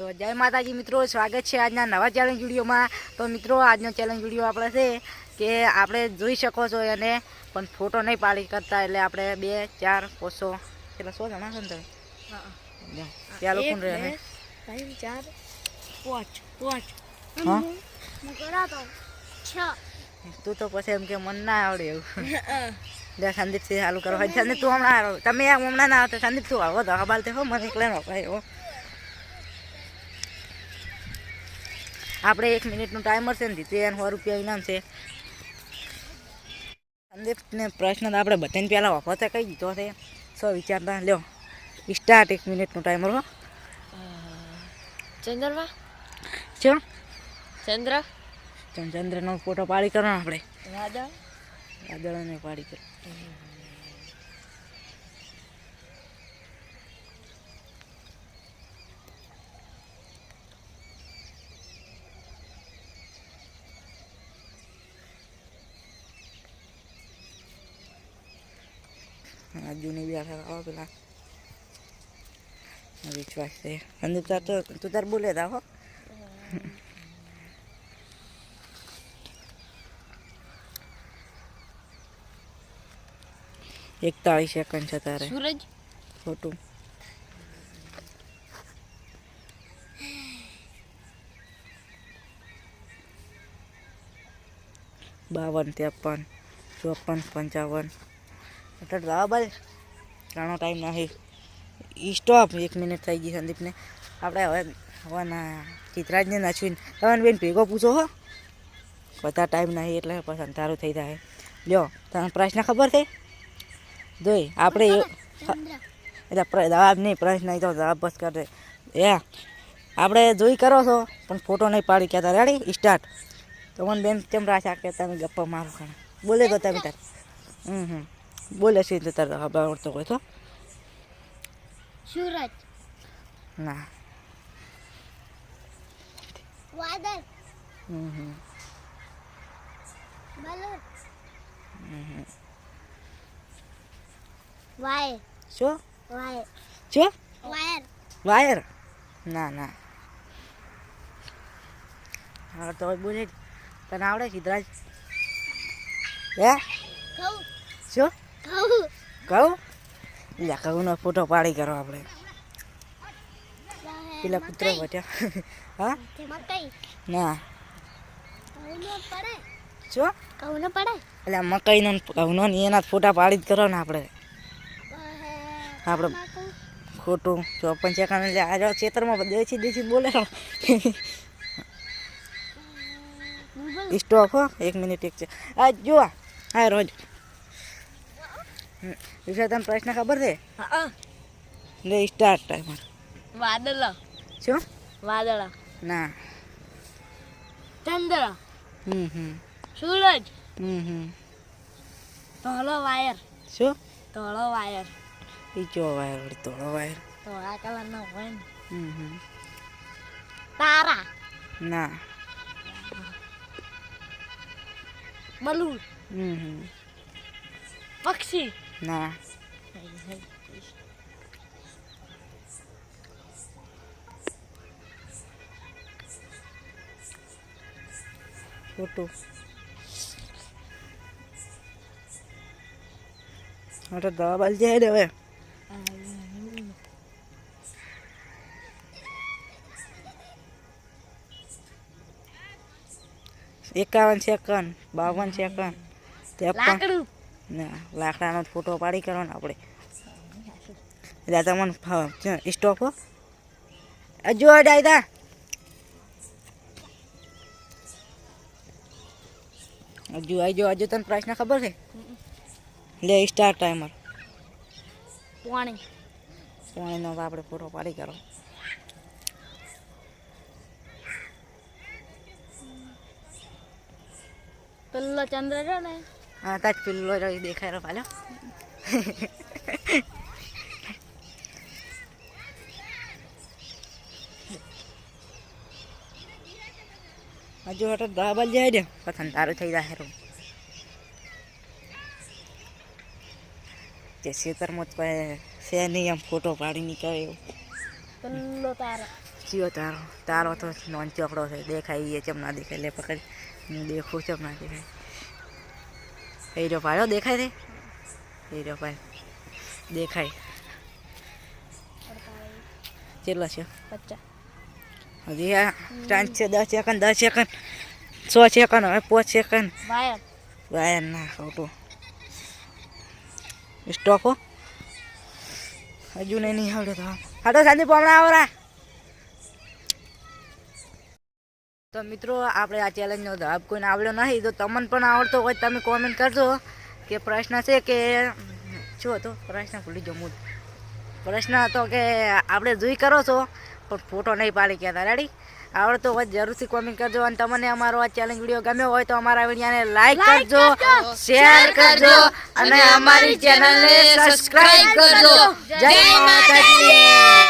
તો જય માતાજી મિત્રો સ્વાગત છે આજના નવા ચેલેન્જ વિડીયોમાં. તો મિત્રો આજનો ચેલેન્જ વીડિયો આપણે છે કે આપણે જોઈ શકો છો એને પણ ફોટો નહીં પાડી કરતા એટલે આપણે બે ચાર પોસો કેટલા સો જણા છે ને તમે? જો, કોણ રહે. ત્રણ ચાર પાંચ પાંચ. તું તો પછી એમ કે મન ના આવડે એવું. લે સંદીપ સિંહ ચાલુ કરવા. તું હમણાં તમે હમણાં ના આવતા. સંદીપ તું આવો તો હબાલ તે હો મને એકલે નો ભાઈ હો. આપણે એક મિનિટનું ટાઈમર છે ને જીતે સો રૂપિયા ઇનામ છે. સંદીપને પ્રશ્ન તો આપણે બધાને પહેલાં વખતે કહી દીધો છે. સો વિચારતા લ્યો સ્ટાર્ટ એક મિનિટનું ટાઈમર હો. ચંદ્રમાં? ચો ચંદ્ર? ચંદ્રનો ફોટો પાડી કરો આપણે. વાદળ? વાદળોને પાડી કરો. જૂની બી આખા આવો પેલા. વિશ્વાસ છે. સંદીપ તાર તો તું તાર બોલે તા હો. એકતાળીસ સેકન્ડ છે તારે. સૂરજ? ખોટું. બાવન ત્રેપન ચોપન પંચાવન. એટલે બરાબર ઘણો ટાઈમ નથી ઈ સ્ટોપ એક મિનિટ થઈ ગઈ સંદીપને. આપણે હવે હવાના ચિત્રાજને નાચવીને. તમે બેન ભેગો પૂછો હો. બધા ટાઈમ નહીં એટલે પછી અંધારું થઈ જાય. લ્યો, તને પ્રશ્ન ખબર છે? જોઈ, આપણે એટલે જવાબ નહીં, પ્રશ્ન નહીં તો જવાબ બસ કરે એ, આપણે જોઈ કરો છો, પણ ફોટો નહીં પાડી કહેતા. રેડી સ્ટાર્ટ તો મને બેન કેમ રાખ્યા કે તમે ગપ્પા મારો ખાને બોલે ગો તમે તાર. હમ હમ. બોલે છે એટલે તાર ખબર આવડતો હોય તો સુરજ ના વાદળ હમ હમ બલૂન વાયર શું વાયર શું વાયર વાયર ના ના હા તો બોલે. તને આવડે સિદ્ધરાજ હે શું કહું? એટલે કહુંનો ફોટો પાડી કરો આપણે. પેલા કૂતરો બટ્યા હા? ના જો નો. પડે. શું ઘઉં નો પડે? એટલે મકાઈનો ને ઘઉંનો ને એના ફોટા પાડી જ કરો ને આપણે. આપણે ખોટું. ચોપન સેકન્ડ એટલે આજે ખેતરમાં દેશી દેશી બોલે સ્ટોપ હો એક મિનિટ એક છે. આ જો હા રોજ વિશે તને પ્રશ્ન ખબર છે? લે સ્ટાર્ટ ટાઈમર વાદળ. શું? વાદળ. ના. ચંદ્ર. હમ હમ. સૂરજ. હમ હમ. ધોળો વાયર. શું? ધોળો વાયર. એ જો વાયર તોડો વાયર. ધોળા કલર નો હોય ને. હમ હમ. તારા. ના. બલૂન. હમ હમ. પક્ષી. ના ખોટું હા તો દવા બાલ જાય ને હવે એકાવન સેકન્ડ બાવન સેકન્ડ ત્રેપન લાકડું ના લાકડાનો ફોટો પાડી કરો ને આપણે તમને હા? સ્ટોપ હજુ અડાઈ હજુ હજુ હજુ તને પ્રશ્ન ખબર છે? લે સ્ટાર ટાઈમર પાણી. પાણીનો આપણે ફોટો પાડી કરો પેલો ચંદ્ર રહ્યો ને હા તાજ પેલો દેખાય રહ્યો પાલો. હજુ હટો દાબલ જાય ને પસંદ તારું થઈ જાય હેરું. તે ખેતરમાં જ પાસે છે નહીં આમ ફોટો પાડી નીકળે એવું. પેલો તારો. કયો તારો. તારો તો નોન ચોકડો છે દેખાય એ ચમ ના દેખાય લે પકડ. હું દેખું ચમ ના દેખાય. એ રહ્યો દેખાય છે એ રહ્યો દેખાય. કેટલા છે? હજી આ ચાન્સ છે દસ સેકન્ડ દસ સેકન્ડ સો સેકન્ડ હવે પાંચ સેકન્ડ વાયર. ના ખોટું સ્ટોપ હો. હજુ નહીં નહીં આવડે તો. હાટો શાંતિ હમણાં આવરા. તો મિત્રો આપણે આ ચેલેન્જનો જવાબ કોઈને આવડ્યો નહીં તો તમને પણ આવડતો હોય તમે કોમેન્ટ કરજો. કે પ્રશ્ન છે કે શું હતો પ્રશ્ન ભૂલી હું પ્રશ્ન હતો કે આપણે જોઈ કરો છો પણ ફોટો નહીં પાડી કહેતા. રેડી આવડતો હોય જરૂરથી કોમેન્ટ કરજો અને તમને અમારો આ ચેલેન્જ વીડિયો ગમ્યો હોય તો અમારા વિડીયાને લાઈક કરજો શેર કરજો અને અમારી ચેનલને સબસ્ક્રાઇબ કરજો. જય માતાજી.